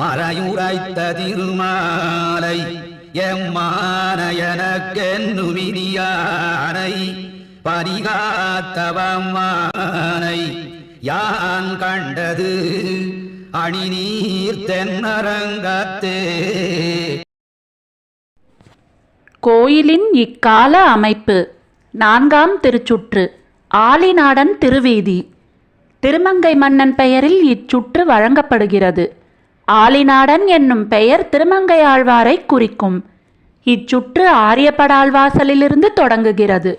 மறையுரைத்த திருமாலை எம்மானயனக்கென்னுமிதியானை பரிகாத்தவம்மானை யான் கண்டது அணி தென்னரங்கத்தே. கோயிலின் இக்கால அமைப்பு நான்காம் திருச்சுற்று ஆலிநாடன் திருவீதி. திருமங்கை மன்னன் பெயரில் இச்சுற்று வழங்கப்படுகிறது. ஆலிநாடன் என்னும் பெயர் திருமங்கையாழ்வாரை குறிக்கும். இச்சுற்று ஆரியப்படாழ்வாசலிலிருந்து தொடங்குகிறது.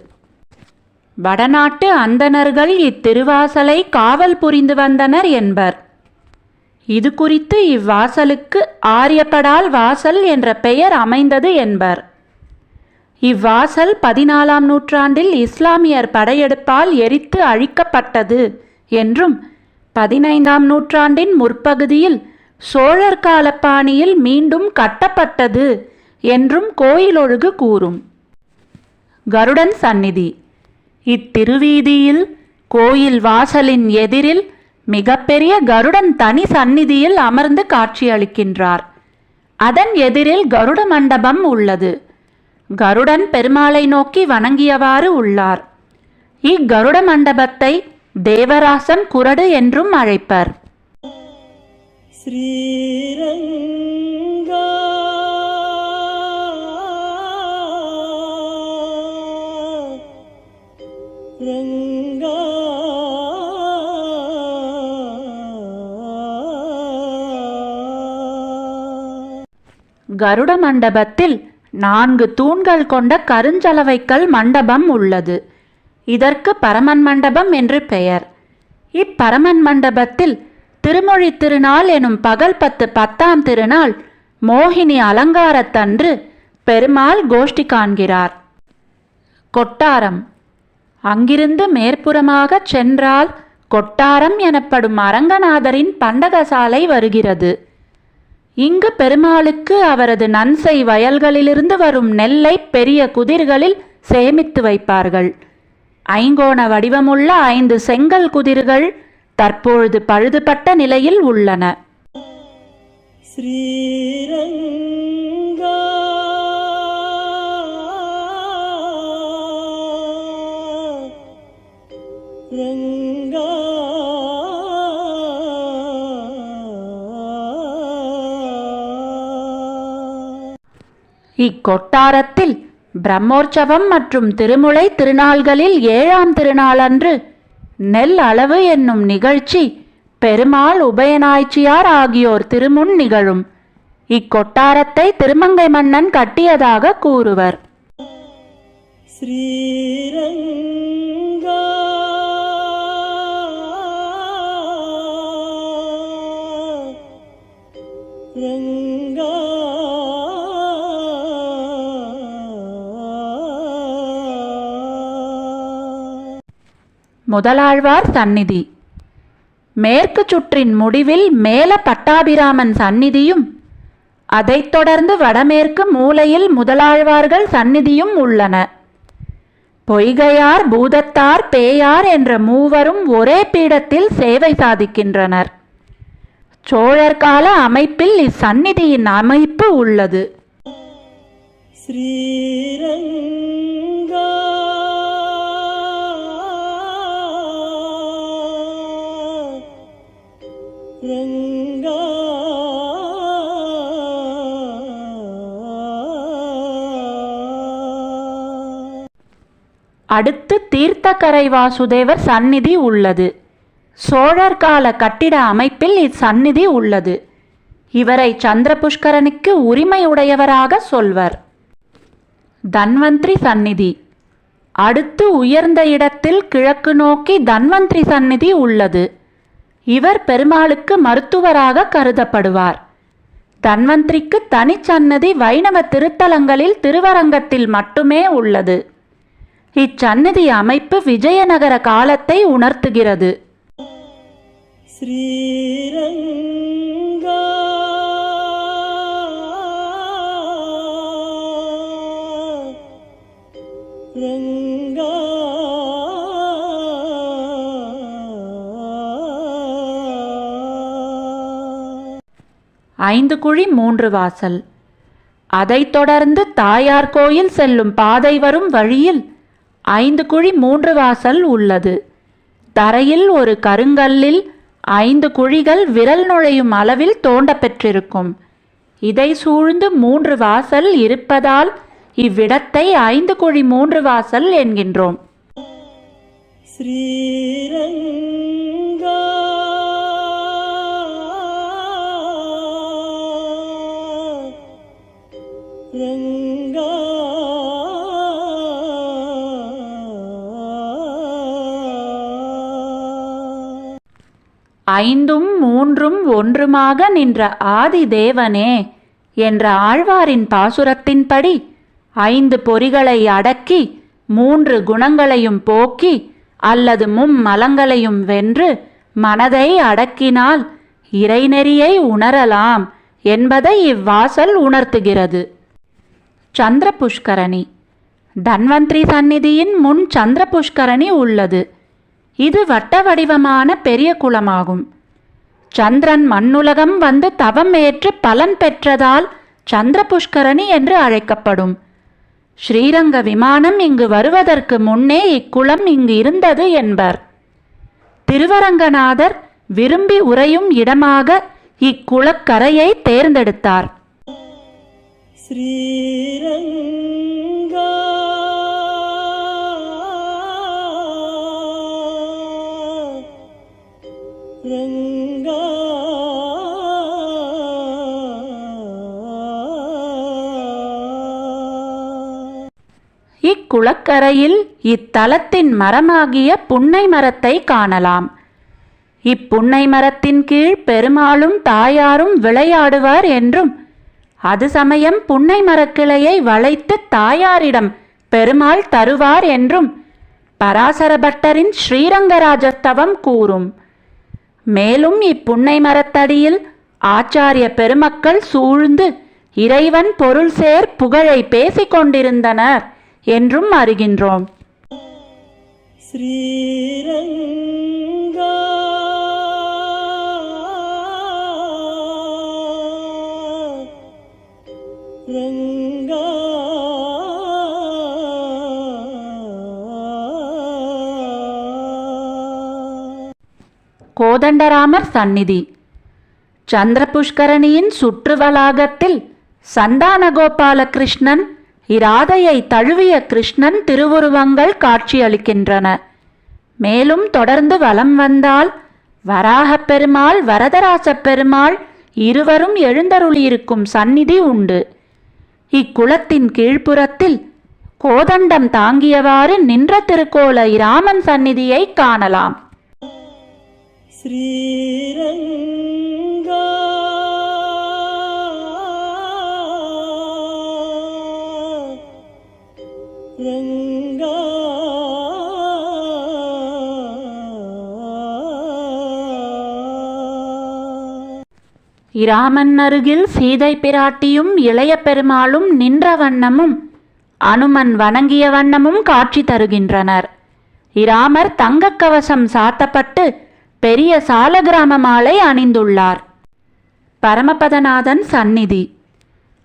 வடநாட்டு அந்தணர்கள் இத்திருவாசலை காவல் புரிந்து வந்தனர் என்பர். இது குறித்து இவ்வாசலுக்கு ஆரியப்படால் வாசல் என்ற பெயர் அமைந்தது என்பர். இவ்வாசல் பதினாலாம் நூற்றாண்டில் இஸ்லாமியர் படையெடுப்பால் எரித்து அழிக்கப்பட்டது என்றும் பதினைந்தாம் நூற்றாண்டின் முற்பகுதியில் சோழர் காலப்பாணியில் மீண்டும் கட்டப்பட்டது என்றும் கோயிலொழுகு கூறும். கருடன் சந்நிதி. இத்திருவீதியில் கோயில் வாசலின் எதிரில் மிகப்பெரிய கருடன் தனி சந்நிதியில் அமர்ந்து காட்சியளிக்கின்றார். அதன் எதிரில் கருட மண்டபம் உள்ளது. கருடன் பெருமாளை நோக்கி வணங்கியவாறு உள்ளார். இக்கருட மண்டபத்தை தேவராசன் குரடு என்றும் அழைப்பர். கருட மண்டபத்தில் நான்கு தூண்கள் கொண்ட கருஞ்சலவைக்கல் மண்டபம் உள்ளது. இதற்கு பரமன் மண்டபம் என்று பெயர். இப்பரமன் மண்டபத்தில் திருமொழி திருநாள் எனும் பகல் பத்து பத்தாம் திருநாள் மோகினி அலங்காரத்தன்று பெருமாள் கோஷ்டி காண்கிறார். கொட்டாரம். அங்கிருந்து மேற்புறமாகச் சென்றால் கொட்டாரம் எனப்படும் அரங்கநாதரின் பண்டகசாலை வருகிறது. இங்கு பெருமாளுக்கு அவரது நன்சை வயல்களிலிருந்து வரும் நெல்லை பெரிய குதிர்களில் சேமித்து வைப்பார்கள். ஐங்கோண வடிவமுள்ள ஐந்து செங்கல் குதிர்கள் தற்பொழுது பழுதுபட்ட நிலையில் உள்ளன. ஸ்ரீரங்கா. ரங்கா. இக்கொட்டாரத்தில் பிரம்மோற்சவம் மற்றும் திருமுலை திருநாள்களில் ஏழாம் திருநாளன்று நெல் அளவு என்னும் நிகழ்ச்சி பெருமாள் உபயநாய்ச்சியார் ஆகியோர் திருமுன் நிகழும். இக்கொட்டாரத்தை திருமங்கை மன்னன் கட்டியதாக கூறுவர். ஸ்ரீரங்கா ரங்கா முதலாழ்வார் சந்நிதி. மேற்கு சுற்றின் முடிவில் மேல பட்டாபிராமன் சந்நிதியும் அதைத் தொடர்ந்து வடமேற்கு மூலையில் முதலாழ்வார்கள் சந்நிதியும் உள்ளன. பொய்கையார் பூதத்தார் பேயார் என்ற மூவரும் ஒரே பீடத்தில் சேவை சாதிக்கின்றனர். சோழர் கால அமைப்பில் இச்சந்நிதியின் அமைப்பு உள்ளது. ஸ்ரீரங்க அடுத்து தீர்த்தக்கரை வாசுதேவர் சந்நிதி உள்ளது. சோழர் கால கட்டிட அமைப்பில் இச்சந்நிதி உள்ளது. இவரை சந்திர புஷ்கரனுக்கு உரிமையுடையவராக சொல்வர். தன்வந்திரி சந்நிதி. அடுத்து உயர்ந்த இடத்தில் கிழக்கு நோக்கி தன்வந்திரி சந்நிதி உள்ளது. இவர் பெருமாளுக்கு மருத்துவராக கருதப்படுவார். தன்வந்திரிக்கு தனிச்சன்னதி வைணவ திருத்தலங்களில் திருவரங்கத்தில் மட்டுமே உள்ளது. இச்சன்னதி அமைப்பு விஜயநகர காலத்தை உணர்த்துகிறது. ஸ்ரீரங்கா ரங்கா ஐந்து குழி மூன்று வாசல். அதைத் தொடர்ந்து தாயார் கோயில் செல்லும் பாதை வரும் வழியில் ஐந்து குழி மூன்று வாசல் உள்ளது. தரையில் ஒரு கருங்கல்லில் ஐந்து குழிகள் விரல் நுழையும் அளவில் தோண்டப்பெற்றிருக்கும். இதை சூழ்ந்து மூன்று வாசல் இருப்பதால் இவ்விடத்தை ஐந்து குழி மூன்று வாசல் என்கின்றோம். ஸ்ரீரங்கா ஐந்தும் மூன்றும் ஒன்றுமாக நின்ற ஆதி தேவனே என்ற ஆழ்வாரின் பாசுரத்தின்படி ஐந்து பொறிகளை அடக்கி மூன்று குணங்களையும் போக்கி அல்லது மும்மலங்களையும் வென்று மனதை அடக்கினால் இறைநெறியை உணரலாம் என்பதை இவ்வாசல் உணர்த்துகிறது. சந்திர புஷ்கரணி தன்வந்திரி சந்நிதியின் முன் சந்திர புஷ்கரணி உள்ளது. இது வட்ட வடிவமான பெரிய குளமாகும். சந்திரன் மண்ணுலகம் வந்து தவம் ஏற்று பலன் பெற்றதால் சந்திர புஷ்கரணி என்று அழைக்கப்படும். ஸ்ரீரங்க விமானம் இங்கு வருவதற்கு முன்னே இக்குளம் இங்கு இருந்தது என்பர். திருவரங்கநாதர் விரும்பி உறையும் இடமாக இக்குளக்கரையை தேர்ந்தெடுத்தார். ஸ்ரீரங்கா ரங்கா இக்குளக்கரையில் இத்தலத்தின் மரமாகிய புன்னை மரத்தை காணலாம். இப்புன்னை மரத்தின் கீழ் பெருமாளும் தாயாரும் விளையாடுவார் என்றும் அது சமயம் புன்னை மரக்கிளையை வளைத்து தாயாரிடம் பெருமாள் தருவார் என்றும் பராசரபட்டரின் ஸ்ரீரங்கராஜஸ்தவம் கூறும். மேலும் இப்புன்னை மரத்தடியில் ஆச்சாரிய பெருமக்கள் சூழ்ந்து இறைவன் பொருள் சேர் புகழை பேசிக் கொண்டிருந்தனர் என்றும் அறிகின்றோம். ஸ்ரீரங்க கோதண்டராமர் சந்நிதி. சந்திரபுஷ்கரணியின் சுற்று வளாகத்தில் சந்தானகோபால கிருஷ்ணன் இராதையை தழுவிய கிருஷ்ணன் திருவுருவங்கள் காட்சியளிக்கின்றன. மேலும் தொடர்ந்து வலம் வந்தால் வராகப் பெருமாள் வரதராசப் பெருமாள் இருவரும் எழுந்தருளியிருக்கும் சந்நிதி உண்டு. இக்குளத்தின் கீழ்ப்புறத்தில் கோதண்டம் தாங்கியவாறு நின்ற திருக்கோல இராமன் சந்நிதியை காணலாம். ஸ்ரீரங்கா. ரங்கா. இராமன் அருகில் சீதை பிராட்டியும் இளைய பெருமாளும் நின்ற வண்ணமும் அனுமன் வணங்கிய வண்ணமும் காட்சி தருகின்றனர். இராமர் தங்கக் கவசம் சாத்தப்பட்டு பெரிய சாலகிராம மாலை அணிந்துள்ளார். பரமபதநாதன் சந்நிதி.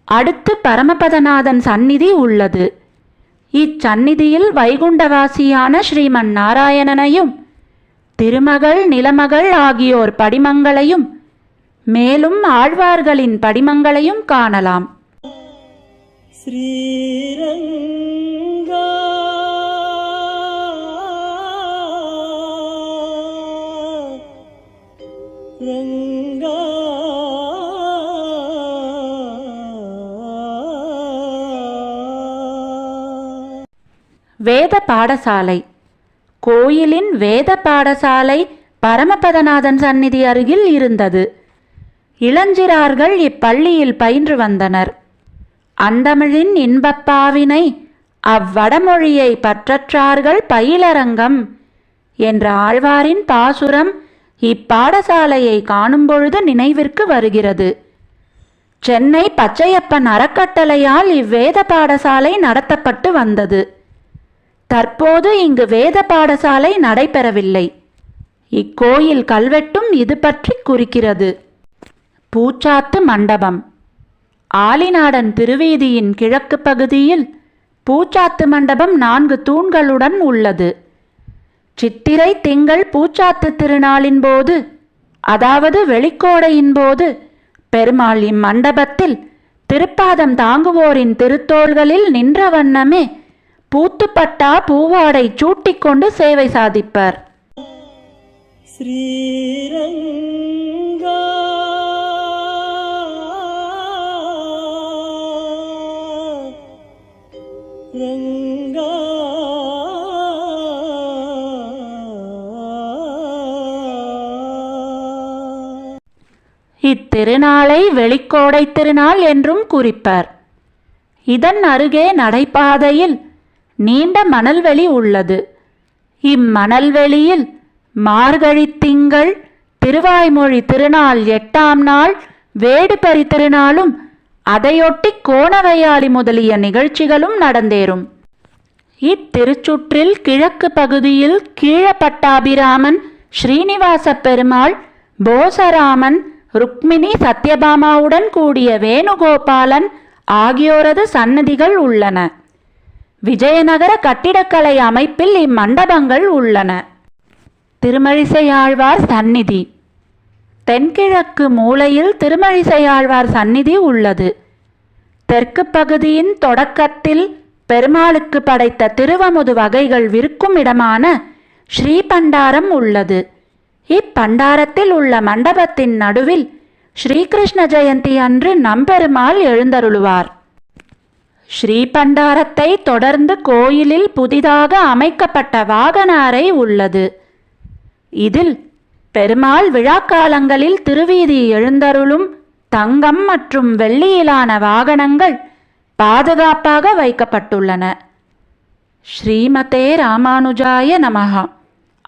அடுத்து பரமபதநாதன் சந்நிதி உள்ளது. இச்சந்நிதியில் வைகுண்டவாசியான ஸ்ரீமன் நாராயணனையும் திருமகள் நிலமகள் ஆகியோர் படிமங்களையும் மேலும் ஆழ்வார்களின் படிமங்களையும் காணலாம். ஸ்ரீரங்க வேத பாடசாலை. கோயிலின் வேத பாடசாலை பரமபதநாதன் சந்நிதி அருகில் இருந்தது. இளஞ்சிறார்கள் இப்பள்ளியில் பயின்று வந்தனர். அந்தமிழின் இன்பப்பாவினை அவ்வடமொழியை பற்றற்றார்கள் பயிலரங்கம் என்ற ஆழ்வாரின் பாசுரம் இப்பாடசாலையை காணும்பொழுது நினைவிற்கு வருகிறது. சென்னை பச்சையப்பன் அறக்கட்டளையால் இவ்வேத பாடசாலை நடத்தப்பட்டு வந்தது. தற்போது இங்கு வேத பாடசாலை நடைபெறவில்லை. இக்கோயில் கல்வெட்டும் இது பற்றி குறிக்கிறது. பூச்சாத்து மண்டபம். ஆலிநாடன் திருவீதியின் கிழக்கு பகுதியில் பூச்சாத்து மண்டபம் நான்கு தூண்களுடன் உள்ளது. சித்திரை திங்கள் பூச்சாத்து திருநாளின் போது அதாவது வெளிக்கோடையின் போது பெருமாள் இம்மண்டபத்தில் திருப்பாதம் தாங்குவோரின் திருத்தோள்களில் நின்ற வண்ணமே பூத்துப்பட்டா பூவாடை சூட்டிக்கொண்டு சேவை சாதிப்பர். ஸ்ரீரங்கா ரங்கா இத்திருநாளை வெளிக்கோடை திருநாள் என்றும் குறிப்பர். இதன் அருகே நடைபாதையில் நீண்ட மணல்வெளி உள்ளது. இம்மணல்வெளியில் மார்கழி திங்கள் திருவாய்மொழி திருநாள் எட்டாம் நாள் வேடுபரி திருநாளும் அதையொட்டி கோணவையாளி முதலிய நிகழ்ச்சிகளும் நடந்தேறும். இத்திருச்சுற்றில் கிழக்கு பகுதியில் கீழப்பட்டாபிராமன் ஸ்ரீனிவாச பெருமாள் போசராமன் ருக்மிணி சத்யபாமாவுடன் கூடிய வேணுகோபாலன் ஆகியோரது சன்னதிகள் உள்ளன. விஜயநகர கட்டிடக்கலை அமைப்பில் இம்மண்டபங்கள் உள்ளன. திருமழிசையாழ்வார் சந்நிதி. தென்கிழக்கு மூலையில் திருமழிசையாழ்வார் சந்நிதி உள்ளது. தெற்கு பகுதியின் தொடக்கத்தில் பெருமாளுக்கு படைத்த திருவமுது வகைகள் விற்கும் இடமான ஸ்ரீபண்டாரம் உள்ளது. இப்பண்டாரத்தில் உள்ள மண்டபத்தின் நடுவில் ஸ்ரீகிருஷ்ண ஜெயந்தி அன்று நம்பெருமாள் எழுந்தருளுவார். ஸ்ரீபண்டாரத்தை தொடர்ந்து கோயிலில் புதிதாக அமைக்கப்பட்ட வாகன அறை உள்ளது. இதில் பெருமாள் விழாக்காலங்களில் திருவீதி எழுந்தருளும் தங்கம் மற்றும் வெள்ளியிலான வாகனங்கள் பாதுகாப்பாக வைக்கப்பட்டுள்ளன. ஸ்ரீமதே ராமானுஜாய நமகா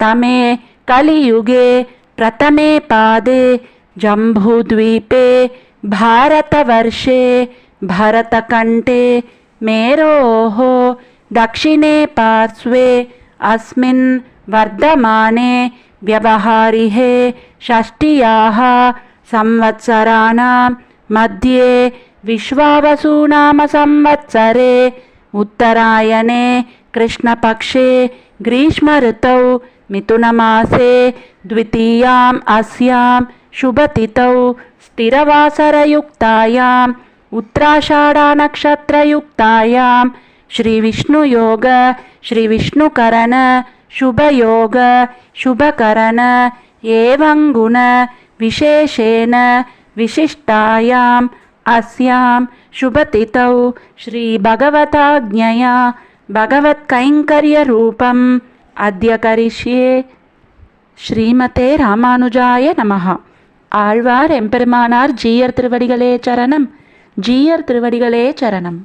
तमे कलियुगे प्रथमे पादे जम्बूद्वीपे भारतवर्षे भरतकण्ठे मेरोः दक्षिणे पार्श्वे अस्मिन् वर्धमाने व्यवहारिहे षष्ट्याः संवत्सराणां मध्ये विश्वावसूनामसंवत्सरे उत्तरायणे कृष्णपक्षे ग्रीष्मऋतौ मिथुनमासे द्वितीयाम् अस्यां शुभतिथौ स्थिरवासरयुक्तायाम् उत्तराषाढानक्षत्रयुक्तायां श्रीविष्णुयोग श्रीविष्णुकरण शुभयोग शुभकरण एवङ्गुण विशेषेण विशिष्टायाम् अस्यां शुभतिथौ श्रीभगवताज्ञया भगवत्कैङ्कर्यरूपम् अद्य करिष्ये ஸ்ரீமதே ராமானுஜாய நமஹ ஆழ்வார் எம்பெருமானார் ஜீயர் திருவடிகளே சரணம் ஜீயர் திருவடிகளே சரணம்